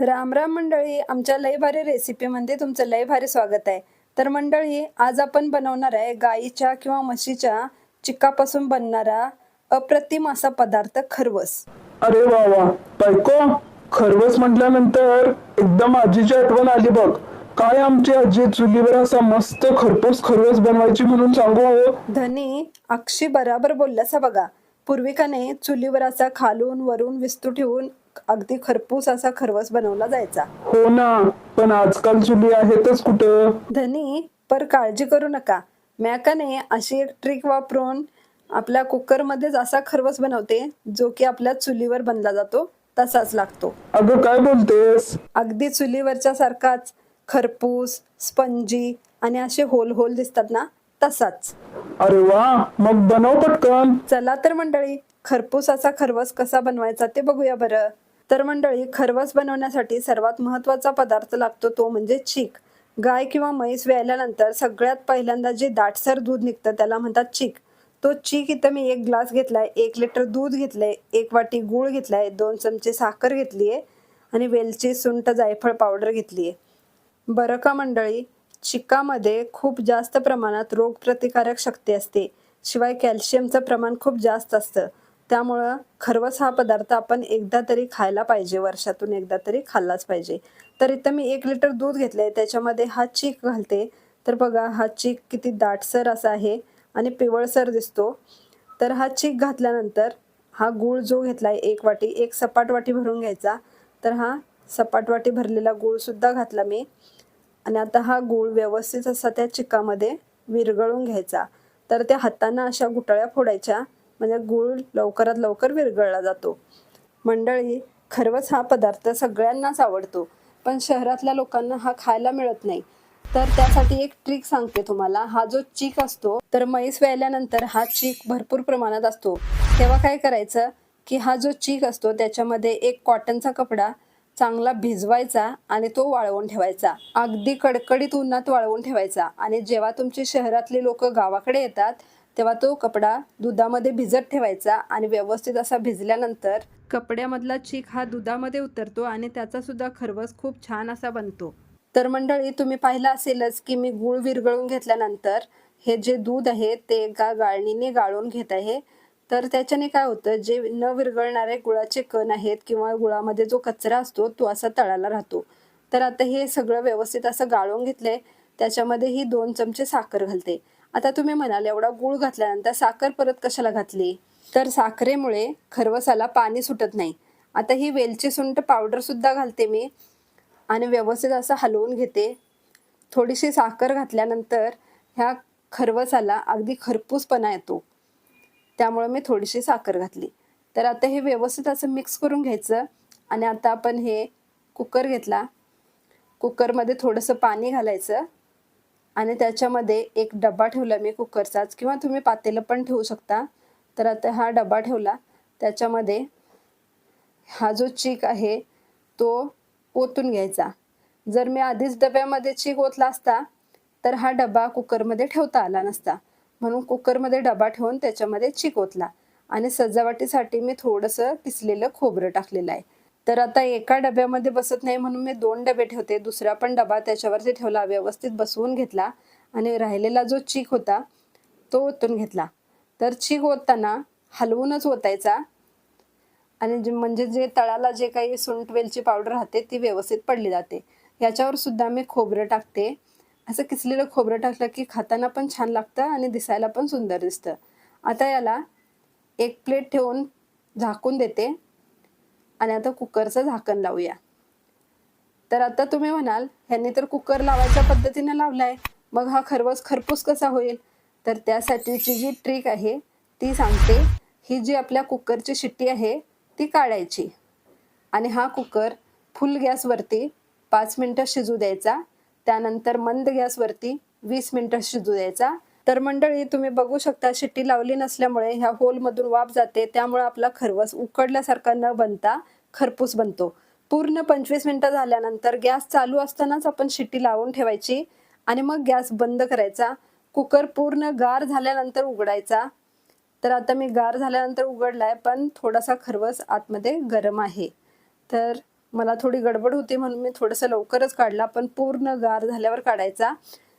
राम राम मंडळी आमच्या लय भारी रेसिपीमध्ये तुमचं लय भारी स्वागत आहे. तर मंडळी आज आपण बनवणार आहे गाईच्या किंवा म्हशीच्या चिक्कापासून बनणारा अप्रतिम असा पदार्थ खरवस. अरे वा वा. बायको खरवस म्हटल्यानंतर एकदम आजीची आठवण आली बघ. काय आमची आजी चुलीवर असा मस्त खरपूस खरवस बनवायची म्हणून सांगू धनी अक्षी बराबर बोलल्यासा बघा. पूर्विकाने चुलीवर असा खालून वरून विस्तू ठेवून अगदी खरपूस असा खरवस बनवला जायचा. हो ना पण आजकाल चुली आहेतच कुठं? धनी पर काळजी करू नका. मॅकाने अशी एक ट्रिक वापरून आपल्या कुकरमध्येच असा खरवस बनवते जो की आपल्या चुलीवर बनला जातो तसाच लागतो. अगं काय बोलतेस? अगदी चुलीवरच्या सारखाच खरपूस स्पंजी आणि असे होल होल दिसतात ना तसाच. अरे वा मग बनव पटकन. चला तर मंडळी खरपूस असा खरवस कसा बनवायचा ते बघूया बरं. तर मंडळी खरवस बनवण्यासाठी सर्वात महत्त्वाचा पदार्थ लागतो तो म्हणजे चीक. गाय किंवा म्हैस व्यायल्यानंतर सगळ्यात पहिल्यांदा जे दाटसर दूध निघतं त्याला म्हणतात चीक. तो चीक इथं मी एक ग्लास घेतलाय एक लिटर दूध घेतलंय एक वाटी गूळ घेतलाय दोन चमचे साखर घेतलीये आणि वेलची सुंठ जायफळ पावडर घेतलीये. बरं का मंडळी? चिकामध्ये खूप जास्त प्रमाणात रोगप्रतिकारक शक्ती असते. शिवाय कॅल्शियमचं प्रमाण खूप जास्त असतं. त्यामुळं खरवस हा पदार्थ आपण एकदा तरी खायला पाहिजे वर्षातून एकदा तरी खाल्लाच पाहिजे. तर इथं मी एक लिटर दूध घेतलं आहे त्याच्यामध्ये हा चीक घालते. तर बघा हा चीक किती दाटसर असा आहे आणि पिवळसर दिसतो. तर हा चीक घातल्यानंतर हा गूळ जो घेतला आहे एक वाटी एक सपाट वाटी भरून घ्यायचा. तर हा सपाट वाटी भरलेला गूळसुद्धा घातला मी. आणि आता हा गूळ व्यवस्थित असा त्या चिकामध्ये विरघळून घ्यायचा. तर त्या हातांना अशा गुटळ्या फोडायच्या. म्हणजे गूळ लवकरात लवकर विरघळला जातो. मंडळी खरवस हा पदार्थ सगळ्यांनाच आवडतो पण शहरातल्या लोकांना हा खायला मिळत नाही. तर त्यासाठी एक ट्रिक सांगते तुम्हाला. हा जो चीक असतो तर म्हैस व्यायल्यानंतर हा चीक भरपूर प्रमाणात असतो. तेव्हा काय करायचं की हा जो चीक असतो त्याच्यामध्ये एक कॉटनचा कपडा चांगला भिजवायचा आणि तो वाळवून ठेवायचा. अगदी कडकडीत उन्हात वाळवून ठेवायचा. आणि जेव्हा तुमची शहरातली लोक गावाकडे येतात तेव्हा तो कपडा दुधामध्ये भिजत ठेवायचा आणि व्यवस्थित असा भिजल्यानंतर कपड्यामधला चीक हा दुधामध्ये उतरतो आणि त्याचा सुद्धा खरवस खूप छान असा बनतो. तर मंडळी तुम्ही पाहिलं असेलच की मी गूळ विरघळून घेतल्यानंतर हे जे दूध आहे ते एका गाळणीने गाळून घेत आहे. तर त्याच्याने काय होतं जे न विरघळणारे गुळाचे कण आहेत किंवा गुळामध्ये जो कचरा असतो तो असा तळाला राहतो. तर आता हे सगळं व्यवस्थित असं गाळून घेतलंय. त्याच्यामध्ये ही दोन चमचे साखर घालते. आता तुम्ही म्हणाल एवढा गुळ घातल्यानंतर साखर परत कशाला घातली? तर साखरेमुळे खरवसाला पाणी सुटत नाही. आता ही वेलची सुंट पावडर सुद्धा घालते मी आणि व्यवस्थित असं हलवून घेते. थोडीशी साखर घातल्यानंतर ह्या खरवसाला अगदी खरपूसपणा येतो. त्यामुळे मी थोडीशी साखर घातली. तर आता हे व्यवस्थित असं मिक्स करून घ्यायचं आणि आता आपण हे कुकर घेतला. कुकरमध्ये थोडंसं पाणी घालायचं. आणि त्याच्यामध्ये एक डबा ठेवला मी कुकरचाच किंवा तुम्ही पातेलं पण ठेवू शकता. तर आता हा डबा ठेवला. त्याच्यामध्ये हा जो चीक आहे तो ओतून घ्यायचा. जर मी आधीच डब्यामध्ये चीक ओतला असता तर हा डबा कुकरमध्ये ठेवता आला नसता. म्हणून कुकरमध्ये डबा ठेवून त्याच्यामध्ये चीक ओतला. आणि सजावटीसाठी मी थोडंसं किसलेलं खोबरं टाकलेलं आहे. तर आता एका डब्यामध्ये बसत नाही म्हणून मी दोन डबे ठेवते. दुसरा पण डबा त्याच्यावरती ठेवला व्यवस्थित बसवून घेतला आणि राहिलेला जो चीक होता तो ओतून घेतला. तर चीक ओतताना हलवूनच ओतायचा आणि जे म्हणजे जे तळाला जे काही सुंट वेलची पावडर राहते ती व्यवस्थित पडली जाते. याच्यावर सुद्धा मी खोबरं टाकते. असं किसलेलं खोबरं टाकलं की खाताना पण छान लागतं आणि दिसायला पण सुंदर दिसतं. आता याला एक प्लेट ठेवून झाकून देते. आणि आता कुकरचं झाकण लावूया. तर आता तुम्ही म्हणाल ह्यांनी तर कुकर लावायच्या पद्धतीने लावलाय. मग हा खरवस खरपूस कसा होईल? तर त्यासाठीची जी ट्रिक आहे ती सांगते ही जी आपल्या कुकरची शिट्टी आहे ती काढायची. आणि हा कुकर फुल गॅसवरती पाच मिनटं शिजू द्यायचा. त्यानंतर मंद गॅसवरती वीस मिनटं शिजू द्यायचा. तर मंडळी तुम्ही बघू शकता शिट्टी लावली नसल्यामुळे ह्या होलमधून वाफ जाते. त्यामुळे आपला खरवस उकडल्यासारखा न बनता खरपूस बनतो. पूर्ण पंचवीस मिनटं झाल्यानंतर गॅस चालू असतानाच आपण शिट्टी लावून ठेवायची आणि मग गॅस बंद करायचा. कुकर पूर्ण गार झाल्यानंतर उघडायचा. तर आता मी गार झाल्यानंतर उघडलाय पण थोडासा खरवस आतमध्ये गरम आहे. तर मला थोडी गडबड होती म्हणून मी थोडंसं लवकरच काढला पण पूर्ण गार झाल्यावर काढायचा.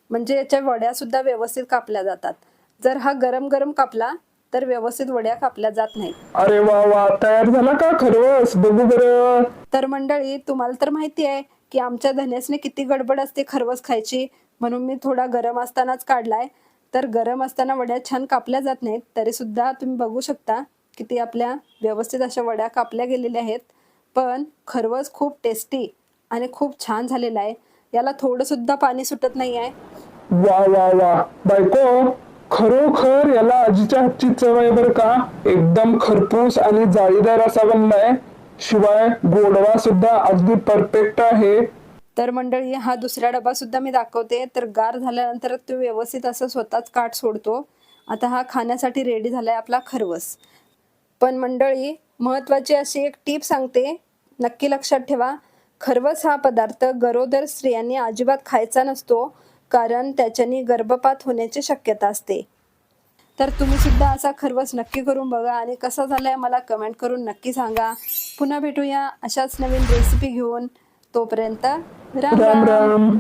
म्हणजे याच्या वड्या सुद्धा व्यवस्थित कापल्या जातात. जर हा गरम गरम कापला तर व्यवस्थित वड्या कापल्या जात नाहीत. अरे वा वा तयार झाला का खरवस बघू बरं. तर मंडळी तुम्हाला तर माहिती आहे की आमच्या धन्यासने किती गडबड असते खरवस खायची. म्हणून मी थोडा गरम असतानाच काढलाय. तर गरम असताना वड्या छान कापल्या जात नाहीत. तरी सुद्धा तुम्ही बघू शकता किती आपल्या व्यवस्थित अशा वड्या कापल्या गेलेल्या आहेत. पण खरवस खूप टेस्टी आणि खूप छान झालेला आहे. याला थोडं सुद्धा पाणी सुटत नाही आहे वा वा वा. बायको खरोखर याला आजीच्या हातची चव आहे बरं का? एकदम खरपूस आणि जाळीदार असा बनलाय शिवाय गोडवा सुद्धा अगदी परफेक्ट आहे. तर मंडळी हा दुसरा डबा सुद्धा मी दाखवते. तर गार झाल्यानंतर तो व्यवस्थित असं स्वतःच काठ सोडतो. आता हा खाण्यासाठी रेडी झालाय आपला खरवस. पण मंडळी महत्वाची अशी एक टीप सांगते. नक्की लक्षात ठेवा. खरवस हा पदार्थ गरोदर स्त्रियांनी अजिबात खायचा नसतो. कारण त्याच्यानी गर्भपात होण्याची शक्यता असते. तर तुम्ही सुद्धा असा खरवस नक्की करून बघा आणि कसा झालाय मला कमेंट करून नक्की सांगा. पुन्हा भेटूया अशाच नवीन रेसिपी घेऊन. तोपर्यंत राम राम. राम राम.